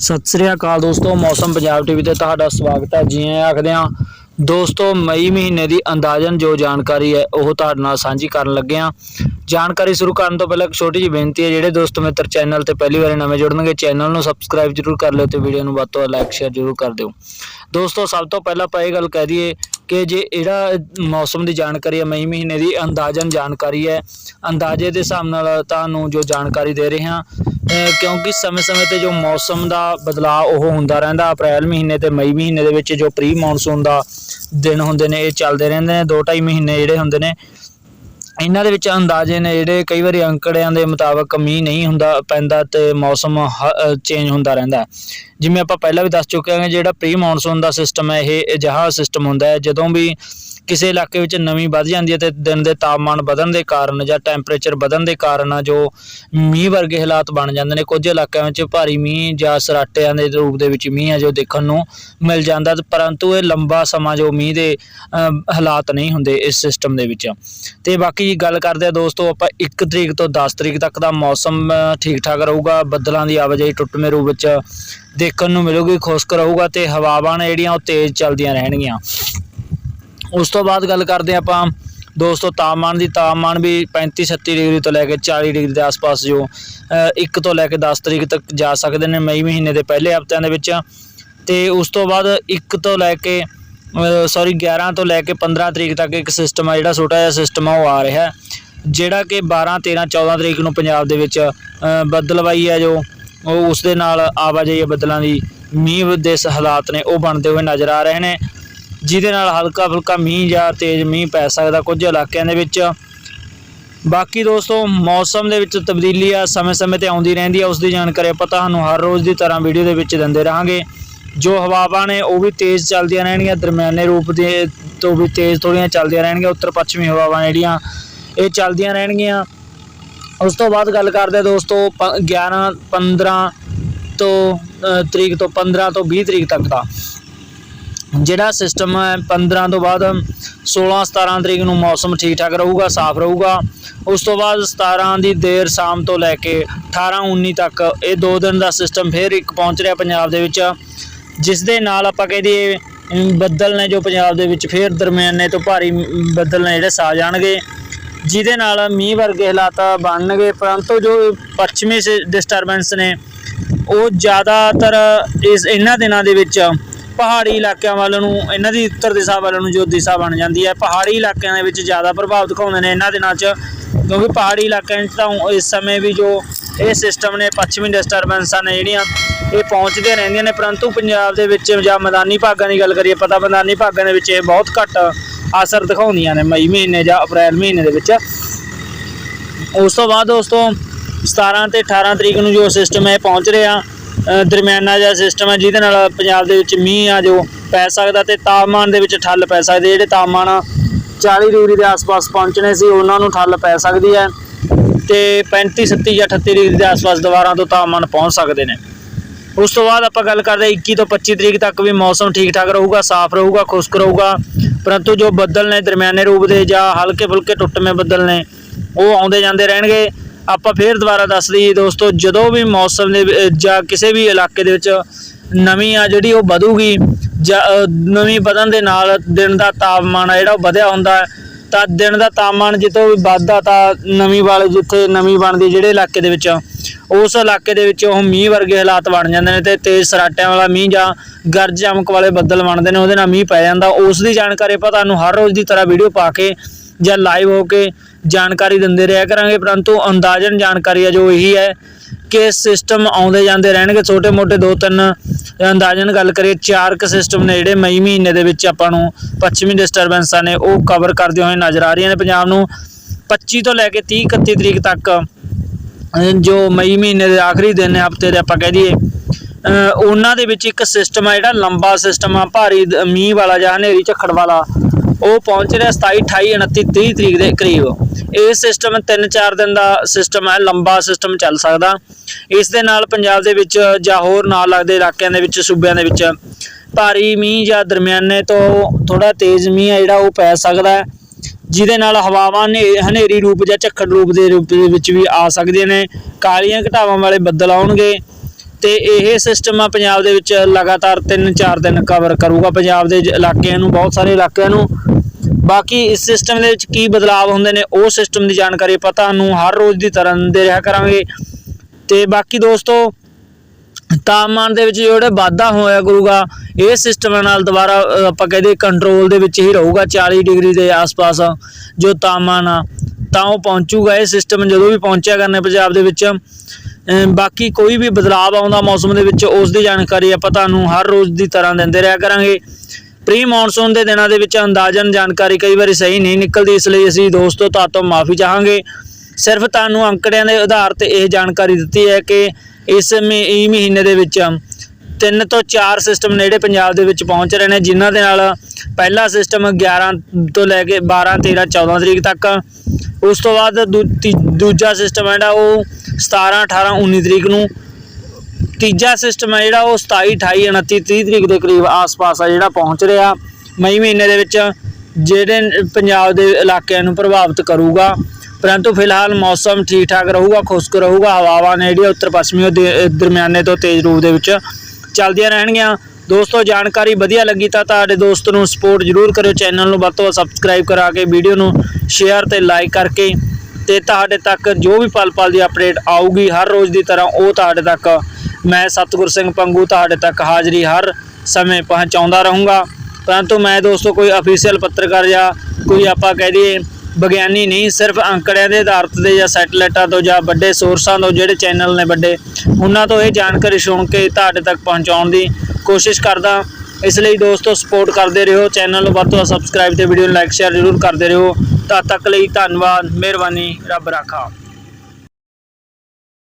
ਸਤਿ ਸ੍ਰੀ ਅਕਾਲ ਦੋਸਤੋ, ਮੌਸਮ ਪੰਜਾਬ ਟੀਵੀ ਤੇ ਤੁਹਾਡਾ ਸਵਾਗਤ ਹੈ। ਜੀ ਆਖਦੇ ਹਾਂ, ਦੋਸਤੋ, ਮਈ ਮਹੀਨੇ ਦੀ ਅੰਦਾਜ਼ਨ ਜੋ ਜਾਣਕਾਰੀ ਹੈ, ਉਹ ਤੁਹਾਡੇ ਨਾਲ ਸਾਂਝੀ ਕਰਨ ਲੱਗੇ ਹਾਂ। ਜਾਣਕਾਰੀ ਸ਼ੁਰੂ ਕਰਨ ਤੋਂ ਪਹਿਲਾਂ ਇੱਕ ਛੋਟੀ ਜਿਹੀ ਬੇਨਤੀ ਹੈ, ਜਿਹੜੇ ਦੋਸਤ ਮਿੱਤਰ ਚੈਨਲ ਤੇ ਪਹਿਲੀ ਵਾਰ ਨਵੇਂ ਜੁੜਨਗੇ, ਚੈਨਲ ਨੂੰ ਸਬਸਕ੍ਰਾਈਬ ਜਰੂਰ ਕਰ ਲਿਓ ਤੇ ਵੀਡੀਓ ਨੂੰ ਵੱਧ ਤੋਂ ਵੱਧ ਲਾਈਕ, ਸ਼ੇਅਰ ਜਰੂਰ ਕਰ ਦਿਓ। ਦੋਸਤੋ, ਸਭ ਤੋਂ ਪਹਿਲਾਂ ਆਪਾਂ ਇਹ ਗੱਲ ਕਹਿ ਦਈਏ ਕਿ ਜੇ ਜਿਹੜਾ ਮੌਸਮ ਦੀ ਜਾਣਕਾਰੀ ਹੈ, ਮਈ ਮਹੀਨੇ ਦੀ ਅੰਦਾਜ਼ਨ ਜਾਣਕਾਰੀ ਹੈ, ਅੰਦਾਜ਼ੇ ਦੇ ਹਿਸਾਬ ਨਾਲ ਤੁਹਾਨੂੰ ਜੋ ਜਾਣਕਾਰੀ ਦੇ ਰਹੇ ਹਾਂ ਕਿਉਂਕਿ ਸਮੇਂ-ਸਮੇਂ ਤੇ ਜੋ ਮੌਸਮ ਦਾ ਬਦਲਾਅ ਉਹ ਹੁੰਦਾ ਰਹਿੰਦਾ, ਅਪ੍ਰੈਲ ਮਹੀਨੇ ਤੇ ਮਈ ਮਹੀਨੇ ਦੇ ਵਿੱਚ ਜੋ ਪ੍ਰੀ ਮੌਨਸੂਨ ਦਾ ਦਿਨ ਹੁੰਦੇ ਨੇ, ਇਹ ਚੱਲਦੇ ਰਹਿੰਦੇ ਨੇ 2-2.5 ਮਹੀਨੇ ਜਿਹੜੇ ਹੁੰਦੇ ਨੇ, ਇਹਨਾਂ ਦੇ ਵਿੱਚ ਅੰਦਾਜ਼ੇ ਨੇ ਜਿਹੜੇ ਕਈ ਵਾਰੀ ਅੰਕੜਿਆਂ ਦੇ ਮੁਤਾਬਕ ਮੀਂਹ ਨਹੀਂ ਹੁੰਦਾ ਪੈਂਦਾ ਤੇ ਮੌਸਮ ਚੇਂਜ ਹੁੰਦਾ ਰਹਿੰਦਾ। ਜਿਵੇਂ ਆਪਾਂ ਪਹਿਲਾਂ ਵੀ ਦੱਸ ਚੁੱਕੇ ਹਾਂ ਜਿਹੜਾ ਪ੍ਰੀ ਮੌਨਸੂਨ ਦਾ ਸਿਸਟਮ ਹੈ, ਇਹ ਅਜਿਹਾ ਸਿਸਟਮ ਹੁੰਦਾ ਹੈ, ਜਦੋਂ ਵੀ ਕਿਸੇ ਇਲਾਕੇ ਵਿੱਚ ਨਮੀ ਵੱਧ ਜਾਂਦੀ ਹੈ ਤੇ ਦਿਨ ਦੇ ਤਾਪਮਾਨ ਵਧਣ ਦੇ ਕਾਰਨ ਜਾਂ ਟੈਂਪਰੇਚਰ ਵਧਣ ਦੇ ਕਾਰਨ ਜੋ ਮੀਂਹ ਵਰਗੇ ਹਾਲਾਤ ਬਣ ਜਾਂਦੇ ਨੇ, ਕੁਝ ਇਲਾਕਿਆਂ ਵਿੱਚ ਭਾਰੀ ਮੀਂਹ ਜਾਂ ਸਰਾਟਿਆਂ ਦੇ ਰੂਪ ਦੇ ਵਿੱਚ ਮੀਂਹ ਹੈ ਜੋ ਦੇਖਣ ਨੂੰ ਮਿਲ ਜਾਂਦਾ ਪਰੰਤੂ ਇਹ ਲੰਬਾ ਸਮਾਂ ਜੋ ਮੀਂਹ ਦੇ ਹਾਲਾਤ ਨਹੀਂ ਹੁੰਦੇ ਇਸ ਸਿਸਟਮ ਦੇ ਵਿੱਚ। ਤੇ ਬਾਕੀ ਗੱਲ ਕਰਦੇ ਆ ਦੋਸਤੋ, ਆਪਾਂ 1 ਤਰੀਕ ਤੋਂ 10 ਤਰੀਕ ਤੱਕ ਦਾ ਮੌਸਮ ਠੀਕ ਠਾਕ ਰਹੂਗਾ, ਬੱਦਲਾਂ ਦੀ ਆਵਾਜਾਈ ਟੁੱਟਵੇਂ ਰੂਪ ਵਿੱਚ ਦੇਖਣ ਨੂੰ ਮਿਲੂਗੀ, ਖੁਸ਼ਕ ਰਹੂਗਾ ਤੇ ਹਵਾਵਾਂ ਜਿਹੜੀਆਂ ਉਹ ਤੇਜ਼ ਚੱਲਦੀਆਂ ਰਹਿਣਗੀਆਂ। ਉਸ ਤੋਂ ਬਾਅਦ ਗੱਲ ਕਰਦੇ ਹਾਂ ਆਪਾਂ ਦੋਸਤੋ ਤਾਪਮਾਨ ਦੀ ਤਾਪਮਾਨ ਵੀ 35 36 ਡਿਗਰੀ ਤੋਂ ਲੈ ਕੇ 40 ਡਿਗਰੀ ਦੇ ਆਸ-ਪਾਸ ਜੋ 1 ਤੋਂ ਲੈ ਕੇ 10 ਤਰੀਕ ਤੱਕ ਜਾ ਸਕਦੇ ਨੇ ਮਈ ਮਹੀਨੇ ਦੇ ਪਹਿਲੇ ਹਫ਼ਤਿਆਂ ਦੇ ਵਿੱਚ। ਤੇ ਉਸ ਤੋਂ ਬਾਅਦ 1 ਤੋਂ ਲੈ ਕੇ ਸੌਰੀ 11 ਤੋਂ ਲੈ ਕੇ 15 ਤਰੀਕ ਤੱਕ ਇੱਕ ਸਿਸਟਮ ਆ ਜਿਹੜਾ ਛੋਟਾ ਜਿਹਾ ਸਿਸਟਮ ਆ ਉਹ ਆ ਰਿਹਾ। ਜਿਹੜਾ ਕਿ 12 13 14 ਤਰੀਕ ਨੂੰ ਪੰਜਾਬ ਦੇ ਵਿੱਚ ਅ, ਬੱਦਲਵਾਈ ਹੈ ਜੋ ਉਹ ਉਸ ਦੇ ਨਾਲ ਆਵਾਜਾਈ ਬੱਦਲਾਂ ਦੀ ਮੀਂਹ ਦੇ ਹਾਲਾਤ ਨੇ ਉਹ ਬਣਦੇ ਹੋਏ ਨਜ਼ਰ ਆ ਰਹੇ ਨੇ। ਜਿਹਦੇ ਨਾਲ ਹਲਕਾ ਫੁਲਕਾ ਮੀਂਹ ਜਾਂ ਤੇਜ਼ ਮੀਂਹ ਪੈ ਸਕਦਾ ਕੁਝ ਇਲਾਕਿਆਂ ਦੇ ਵਿੱਚ। ਬਾਕੀ ਦੋਸਤੋ, ਮੌਸਮ ਦੇ ਵਿੱਚ ਤਬਦੀਲੀ ਆ, ਸਮੇਂ-ਸਮੇਂ ਤੇ ਆਉਂਦੀ ਰਹਿੰਦੀ ਆ, ਉਸ ਦੀ ਜਾਣਕਾਰੀ ਆਪਾਂ ਤੁਹਾਨੂੰ ਹਰ ਰੋਜ਼ ਦੀ ਤਰ੍ਹਾਂ ਵੀਡੀਓ ਦੇ ਵਿੱਚ ਦਿੰਦੇ ਰਹਾਂਗੇ। ਜੋ ਹਵਾਵਾਂ ਨੇ, ਉਹ ਵੀ ਤੇਜ਼ ਚੱਲਦੀਆਂ ਰਹਿਣਗੀਆਂ, ਦਰਮਿਆਨੇ ਰੂਪ ਦੇ ਤੋਂ ਵੀ ਤੇਜ਼ ਥੋੜ੍ਹੀਆਂ ਚੱਲਦੀਆਂ ਰਹਿਣਗੀਆਂ ਉੱਤਰ ਪੱਛਮੀ ਹਵਾਵਾਂ ਜਿਹੜੀਆਂ, ਇਹ ਚੱਲਦੀਆਂ ਰਹਿਣਗੀਆਂ। ਉਸ ਤੋਂ ਬਾਅਦ ਗੱਲ ਕਰਦੇ ਦੋਸਤੋ, ਪ- 11 15 ਤੋਂ ਤਰੀਕ ਤੋਂ 15 ਤੋਂ 20 ਤਰੀਕ ਤੱਕ ਦਾ। ਜਿਹੜਾ ਸਿਸਟਮ ਹੈ 15 ਤੋਂ ਬਾਅਦ 16 17 ਤਰੀਕ ਨੂੰ ਮੌਸਮ ਠੀਕ ਠਾਕ ਰਹੂਗਾ, ਸਾਫ਼ ਰਹੂਗਾ। ਉਸ ਤੋਂ ਬਾਅਦ 17 ਦੀ ਦੇਰ ਸ਼ਾਮ ਤੋਂ ਲੈ ਕੇ 18 19 ਤੱਕ ਇਹ ਦੋ ਦਿਨ ਦਾ ਸਿਸਟਮ ਫਿਰ ਇੱਕ ਪਹੁੰਚ ਰਿਹਾ ਪੰਜਾਬ ਦੇ ਵਿੱਚ। ਜਿਸ ਦੇ ਨਾਲ ਆਪਾਂ ਕਹਿ ਦਈਏ ਬੱਦਲ ਨੇ ਜੋ ਪੰਜਾਬ ਦੇ ਵਿੱਚ ਫਿਰ ਦਰਮਿਆਨੇ ਤੋਂ ਭਾਰੀ ਬੱਦਲ ਨੇ ਜਿਹੜੇ ਸਾ ਜਾਣਗੇ ਜਿਹਦੇ ਨਾਲ ਮੀਂਹ ਵਰਗੇ ਹਾਲਾਤ ਬਣਨਗੇ, ਪਰੰਤੂ ਜੋ ਪੱਛਮੀ ਡਿਸਟਰਬੈਂਸ ਨੇ, ਉਹ ਜ਼ਿਆਦਾਤਰ ਇਸ, ਇਹਨਾਂ ਦਿਨਾਂ ਦੇ ਵਿੱਚ ਪਹਾੜੀ ਇਲਾਕਿਆਂ ਵੱਲ ਨੂੰ, ਇਹਨਾਂ ਦੀ ਉੱਤਰ ਦਿਸ਼ਾ ਵੱਲ ਨੂੰ ਜੋ ਦਿਸ਼ਾ ਬਣ ਜਾਂਦੀ ਹੈ, ਪਹਾੜੀ ਇਲਾਕਿਆਂ ਦੇ ਵਿੱਚ ਜ਼ਿਆਦਾ ਪ੍ਰਭਾਵ ਦਿਖਾਉਂਦੇ ਨੇ ਇਹਨਾਂ ਦਿਨਾਂ 'ਚ, ਕਿਉਂਕਿ ਪਹਾੜੀ ਇਲਾਕਿਆਂ 'ਚ ਤਾਂ ਇਸ ਸਮੇਂ ਵੀ ਜੋ ਇਹ ਸਿਸਟਮ ਨੇ, ਪੱਛਮੀ ਡਿਸਟਰਬੈਂਸਾਂ ਨੇ ਜਿਹੜੀਆਂ, ਇਹ ਪਹੁੰਚਦੀਆਂ ਰਹਿੰਦੀਆਂ ਨੇ, ਪਰੰਤੂ ਪੰਜਾਬ ਦੇ ਵਿੱਚ ਜਾਂ ਮੈਦਾਨੀ ਭਾਗਾਂ ਦੀ ਗੱਲ ਕਰੀਏ, ਪਤਾ ਮੈਦਾਨੀ ਭਾਗਾਂ ਦੇ ਵਿੱਚ ਇਹ ਬਹੁਤ ਘੱਟ ਅਸਰ ਦਿਖਾਉਂਦੀਆਂ ਨੇ, ਮਈ ਮਹੀਨੇ ਜਾਂ ਅਪ੍ਰੈਲ ਮਹੀਨੇ ਦੇ ਵਿੱਚ। ਉਸ ਤੋਂ ਬਾਅਦ ਦੋਸਤੋ 17 ਤੇ 18 ਤਰੀਕ ਨੂੰ ਜੋ ਸਿਸਟਮ ਹੈ ਪਹੁੰਚ ਰਿਹਾ ਦਰਮਿਆਨਾ ਜਿਹਾ ਸਿਸਟਮ ਹੈ, ਜਿਹਦੇ ਨਾਲ ਪੰਜਾਬ ਦੇ ਵਿੱਚ ਮੀਂਹ ਆ ਜੋ ਪੈ ਸਕਦਾ ਤੇ ਤਾਪਮਾਨ ਦੇ ਵਿੱਚ ਠੱਲ ਪੈ ਸਕਦੇ ਜਿਹੜੇ ਤਾਪਮਾਨ 40 ਡਿਗਰੀ ਦੇ ਆਸ-ਪਾਸ ਪਹੁੰਚਣੇ ਸੀ, ਉਹਨਾਂ ਨੂੰ ਠੱਲ ਪੈ ਸਕਦੀ ਹੈ ਤੇ 35 37 ਜਾਂ 38 ਡਿਗਰੀ ਦੇ ਆਸ-ਪਾਸ ਦੁਬਾਰਾ ਤੋਂ ਤਾਪਮਾਨ ਪਹੁੰਚ ਸਕਦੇ ਨੇ। ਉਸ ਤੋਂ ਬਾਅਦ ਆਪਾਂ ਗੱਲ ਕਰਦੇ ਹਾਂ 21 ਤੋਂ 25 ਤਰੀਕ ਤੱਕ ਵੀ ਮੌਸਮ ਠੀਕ ਠਾਕ ਰਹੂਗਾ, ਸਾਫ਼ ਰਹੂਗਾ, ਖੁਸ਼ਕ ਰਹੂਗਾ। ਪਰੰਤੂ ਜੋ ਬੱਦਲ ਨੇ ਦਰਮਿਆਨੇ ਰੂਪ ਦੇ ਜਾਂ ਹਲਕੇ ਫੁਲਕੇ ਟੁੱਟਵੇਂ ਬੱਦਲ ਨੇ, ਉਹ ਆਉਂਦੇ ਜਾਂਦੇ ਰਹਿਣਗੇ। ਆਪਾਂ ਫੇਰ ਦੁਬਾਰਾ ਦੱਸ ਦਈਏ ਦੋਸਤੋ, ਜਦੋਂ ਵੀ ਮੌਸਮ ਦੇ ਜਾਂ ਕਿਸੇ ਵੀ ਇਲਾਕੇ ਦੇ ਵਿੱਚ ਨਵੀਂ ਆ ਜਿਹੜੀ ਉਹ ਵਧੂਗੀ, ਜਾਂ ਨਵੀਂ ਵਧਣ ਦੇ ਨਾਲ ਦਿਨ ਦਾ ਤਾਪਮਾਨ ਆ ਜਿਹੜਾ ਉਹ ਵਧਿਆ ਹੁੰਦਾ ਤਾਂ ਦਿਨ ਦਾ ਤਾਪਮਾਨ ਜਿੱਥੋਂ ਵੀ ਵੱਧਦਾ ਤਾਂ ਨਵੀਂ ਵਾਲੇ ਜਿੱਥੇ ਨਵੀਂ ਬਣਦੀ ਜਿਹੜੇ ਇਲਾਕੇ ਦੇ ਵਿੱਚ, ਉਸ ਇਲਾਕੇ ਦੇ ਵਿੱਚ ਉਹ ਮੀਂਹ ਵਰਗੇ ਹਾਲਾਤ ਬਣ ਜਾਂਦੇ ਨੇ ਤੇ ਤੇਜ਼ ਸਰਾਟਿਆਂ ਵਾਲਾ ਮੀਂਹ ਜਾਂ ਗਰਜ ਚਮਕ ਵਾਲੇ ਬੱਦਲ ਬਣਦੇ ਨੇ, ਉਹਦੇ ਨਾਲ ਮੀਂਹ ਪੈ ਜਾਂਦਾ। ਉਸ ਦੀ ਜਾਣਕਾਰੀ ਆਪਾਂ ਤੁਹਾਨੂੰ ਹਰ ਰੋਜ਼ ਦੀ ਤਰ੍ਹਾਂ ਵੀਡੀਓ ਪਾ ਕੇ ਜਾਂ ਲਾਈਵ ਹੋ ਕੇ ਜਾਣਕਾਰੀ ਦਿੰਦੇ ਰਿਹਾ ਕਰਾਂਗੇ, ਪਰੰਤੂ ਅੰਦਾਜ਼ਨ ਜਾਣਕਾਰੀ ਹੈ ਜੋ ਇਹੀ ਹੈ ਕਿ ਸਿਸਟਮ ਆਉਂਦੇ ਜਾਂਦੇ ਰਹਿਣਗੇ। ਛੋਟੇ ਮੋਟੇ ਦੋ ਤਿੰਨ ਅੰਦਾਜ਼ਨ ਗੱਲ ਕਰੀਏ, ਚਾਰ ਕ ਸਿਸਟਮ ਨੇ ਜਿਹੜੇ ਮਈ ਮਹੀਨੇ ਦੇ ਵਿੱਚ ਆਪਾਂ ਨੂੰ ਪੱਛਮੀ ਡਿਸਟਰਬੈਂਸਾਂ ਨੇ ਉਹ ਕਵਰ ਕਰਦੇ ਹੋਏ ਨਜ਼ਰ ਆ ਰਹੀਆਂ ਨੇ। ਪੰਜਾਬ ਨੂੰ 25 ਤੋਂ ਲੈ ਕੇ 30 31 ਤਰੀਕ ਤੱਕ ਜੋ ਮਈ ਮਹੀਨੇ ਦੇ ਆਖਰੀ ਦਿਨ ਨੇ, ਹਫ਼ਤੇ ਦੇ ਆਪਾਂ ਕਹਿ ਦਈਏ ਉਹਨਾਂ ਦੇ ਵਿੱਚ ਇੱਕ ਸਿਸਟਮ ਆ ਜਿਹੜਾ ਲੰਬਾ ਸਿਸਟਮ ਆ, ਭਾਰੀ ਮੀਂਹ ਵਾਲਾ ਜਾਂ ਹਨੇਰੀ ਝੱਖੜ ਵਾਲਾ। ਉਹ ਪਹੁੰਚ ਰਿਹਾ 27 28 29 30 ਤਰੀਕ ਦੇ ਕਰੀਬ। ਇਹ ਸਿਸਟਮ 3-4 ਦਿਨ ਦਾ ਸਿਸਟਮ ਹੈ, ਲੰਬਾ ਸਿਸਟਮ ਚੱਲ ਸਕਦਾ। ਇਸ ਦੇ ਨਾਲ ਪੰਜਾਬ ਦੇ ਵਿੱਚ ਜਾਂ ਹੋਰ ਨਾਲ ਲੱਗਦੇ ਇਲਾਕਿਆਂ ਦੇ ਵਿੱਚ, ਸੂਬਿਆਂ ਦੇ ਵਿੱਚ ਭਾਰੀ ਮੀਂਹ ਜਾਂ ਦਰਮਿਆਨੇ ਤੋਂ ਥੋੜਾ ਤੇਜ਼ ਮੀਂਹ ਹੈ ਜਿਹੜਾ ਉਹ ਪੈ ਸਕਦਾ ਹੈ, ਜਿਹਦੇ ਨਾਲ ਹਵਾਵਾਂ ਨੇ ਹਨੇਰੀ ਰੂਪ ਜਾਂ ਝੱਖੜ ਰੂਪ ਦੇ ਰੂਪ ਦੇ ਵਿੱਚ ਵੀ ਆ ਸਕਦੀਆਂ ਨੇ। ਕਾਲੀਆਂ ਘਟਾਵਾਂ ਵਾਲੇ ਬੱਦਲ ਆਉਣਗੇ। ਤੇ ਇਹ ਸਿਸਟਮ ਆ ਪੰਜਾਬ ਦੇ ਵਿੱਚ ਲਗਾਤਾਰ 3-4 ਦਿਨ ਕਵਰ ਕਰੂਗਾ। ਪੰਜਾਬ ਦੇ ਇਲਾਕਿਆਂ ਨੂੰ ਬਹੁਤ ਸਾਰੇ ਇਲਾਕਿਆਂ ਨੂੰ। ਬਾਕੀ ਇਸ ਸਿਸਟਮ ਦੇ ਵਿੱਚ ਕੀ ਬਦਲਾਅ ਹੁੰਦੇ ਨੇ ਉਹ ਸਿਸਟਮ ਦੀ ਜਾਣਕਾਰੀ ਆਪਾਂ ਤੁਹਾਨੂੰ ਹਰ ਰੋਜ਼ ਦੀ ਤਰ੍ਹਾਂ ਦੇ ਰਿਹਾ ਕਰਾਂਗੇ। ਤੇ ਬਾਕੀ ਦੋਸਤੋ ਤਾਪਮਾਨ ਦੇ ਵਿੱਚ ਜਿਹੜਾ ਵਾਧਾ ਹੋਇਆ ਕਰੂਗਾ ਇਹ ਸਿਸਟਮ ਨਾਲ ਦੁਬਾਰਾ ਅ, ਆਪਾਂ ਕਹਦੇ ਕੰਟਰੋਲ ਦੇ ਵਿੱਚ ਹੀ ਰਹੂਗਾ 40 ਡਿਗਰੀ ਦੇ ਆਸ-ਪਾਸ ਜੋ ਤਾਪਮਾਨ ਆ ਤਾਂ ਉਹ ਪਹੁੰਚੂਗਾ। ਇਹ ਸਿਸਟਮ ਜਦੋਂ ਵੀ ਪਹੁੰਚਿਆ ਕਰਨੇ ਪੰਜਾਬ ਦੇ ਵਿੱਚ ਬਾਕੀ ਕੋਈ ਵੀ ਬਦਲਾਅ ਆਉਂਦਾ ਮੌਸਮ ਦੇ ਵਿੱਚ, ਉਸ ਦੀ ਜਾਣਕਾਰੀ ਆਪਾਂ ਤੁਹਾਨੂੰ ਹਰ ਰੋਜ਼ ਦੀ ਤਰ੍ਹਾਂ ਦਿੰਦੇ ਰਿਹਾ ਕਰਾਂਗੇ। ਪ੍ਰੀ ਮੌਨਸੂਨ ਦੇ ਦਿਨਾਂ ਦੇ ਵਿੱਚ ਅੰਦਾਜ਼ਨ ਜਾਣਕਾਰੀ ਕਈ ਵਾਰੀ ਸਹੀ ਨਹੀਂ ਨਿਕਲਦੀ, ਇਸ ਲਈ ਅਸੀਂ ਦੋਸਤੋ ਤੁਹਾਡੇ ਤੋਂ ਮਾਫੀ ਚਾਹਾਂਗੇ। ਸਿਰਫ ਤੁਹਾਨੂੰ ਅੰਕੜਿਆਂ ਦੇ ਆਧਾਰ ਤੇ ਇਹ ਜਾਣਕਾਰੀ ਦਿੱਤੀ ਹੈ ਕਿ ਇਸ ਮਹੀ- ਮਹੀਨੇ ਦੇ ਵਿੱਚ ਤਿੰਨ ਤੋਂ ਚਾਰ ਸਿਸਟਮ ਨੇੜੇ ਪੰਜਾਬ ਦੇ ਵਿੱਚ ਪਹੁੰਚ ਰਹੇ ਨੇ, ਜਿਨ੍ਹਾਂ ਦੇ ਨਾਲ ਪਹਿਲਾ ਸਿਸਟਮ 11 ਤੋਂ ਲੈ ਕੇ 12 13 14 ਤਰੀਕ ਤੱਕ। ਉਸ ਤੋਂ ਬਾਅਦ ਦੂ- ਤੀ- ਦੂਜਾ ਸਿਸਟਮ ਹੈ ਜਿਹੜਾ ਉਹ 17 18 19 ਤਰੀਕ ਨੂੰ। ਤੀਜਾ ਸਿਸਟਮ ਹੈ ਜਿਹੜਾ, ਉਹ 27 28 29 30 ਤਰੀਕ ਦੇ ਕਰੀਬ ਆਸ-ਪਾਸ ਆ ਜਿਹੜਾ ਪਹੁੰਚ ਰਿਹਾ। ਮਈ ਮਹੀਨੇ ਦੇ ਵਿੱਚ ਜਿਹੜੇ ਪੰਜਾਬ ਦੇ ਇਲਾਕਿਆਂ ਨੂੰ ਪ੍ਰਭਾਵਿਤ ਕਰੂਗਾ। ਪਰੰਤੂ ਫਿਲਹਾਲ ਮੌਸਮ ਠੀਕ ਠਾਕ ਰਹੂਗਾ, ਖੁਸ਼ਕ ਰਹੂਗਾ, ਹਵਾਵਾਂ ਨੇ ਜਿਹੜੀਆਂ ਉੱਤਰ ਪੱਛਮੀ ਦੇ- ਦਰਮਿਆਨੇ ਤੋਂ ਤੇਜ਼ ਰੂਪ ਦੇ ਵਿੱਚ ਚੱਲਦੀਆਂ ਰਹਿਣਗੀਆਂ। ਦੋਸਤੋ, ਜਾਣਕਾਰੀ ਵਧੀਆ ਲੱਗੀ ਤਾਂ ਤੁਹਾਡੇ ਦੋਸਤ ਨੂੰ ਸਪੋਰਟ ਜ਼ਰੂਰ ਕਰਿਓ। ਚੈਨਲ ਨੂੰ ਵੱਧ ਤੋਂ ਵੱਧ ਸਬਸਕ੍ਰਾਈਬ ਕਰਾ ਕੇ ਵੀਡੀਓ ਨੂੰ ਸ਼ੇਅਰ ਤੇ ਲਾਈਕ ਕਰਕੇ ਤੇ ਤੁਹਾਡੇ ਤੱਕ ਜੋ ਵੀ ਪਲ ਪਲ ਦੀ ਅਪਡੇਟ ਆਊਗੀ ਹਰ ਰੋਜ਼ ਦੀ ਤਰ੍ਹਾਂ ਉਹ ਤੁਹਾਡੇ ਤੱਕ ਮੈਂ ਸਤਿਗੁਰ ਸਿੰਘ ਪੰਗੂ ਤੁਹਾਡੇ ਤੱਕ ਹਾਜ਼ਰੀ ਹਰ ਸਮੇਂ ਪਹੁੰਚਾਉਂਦਾ ਰਹੂੰਗਾ। ਪਰੰਤੂ ਮੈਂ ਦੋਸਤੋ ਕੋਈ ਅਫੀਸ਼ੀਅਲ ਪੱਤਰਕਾਰ ਜਾਂ ਕੋਈ ਆਪਾਂ ਕਹਿ ਦਈਏ ਵਿਗਿਆਨੀ ਨਹੀਂ, ਸਿਰਫ ਅੰਕੜਿਆਂ ਦੇ ਆਧਾਰ ਤੇ ਜਾਂ ਸੈਟਲਾਈਟਾਂ ਤੋਂ ਜਾਂ ਵੱਡੇ ਸੋਰਸਾਂ ਤੋਂ ਜਿਹੜੇ ਚੈਨਲ ਨੇ ਵੱਡੇ, ਉਹਨਾਂ ਤੋਂ ਇਹ ਜਾਣਕਾਰੀ ਸੁਣ ਕੇ ਤੁਹਾਡੇ ਤੱਕ ਪਹੁੰਚਾਉਣ ਦੀ ਕੋਸ਼ਿਸ਼ ਕਰਦਾ ਇਸ ਲਈ ਦੋਸਤੋ ਸਪੋਰਟ ਕਰਦੇ ਰਹੋ ਚੈਨਲ ਨੂੰ ਵੱਧ ਤੋਂ ਵੱਧ ਸਬਸਕ੍ਰਾਈਬ ਤੇ ਵੀਡੀਓ ਨੂੰ ਲਾਈਕ ਸ਼ੇਅਰ ਜ਼ਰੂਰ ਕਰਦੇ ਰਹੋ। ਤਦ ਤੱਕ ਲਈ ਧੰਨਵਾਦ, ਮਿਹਰਬਾਨੀ, ਰੱਬ ਰਾਖਾ।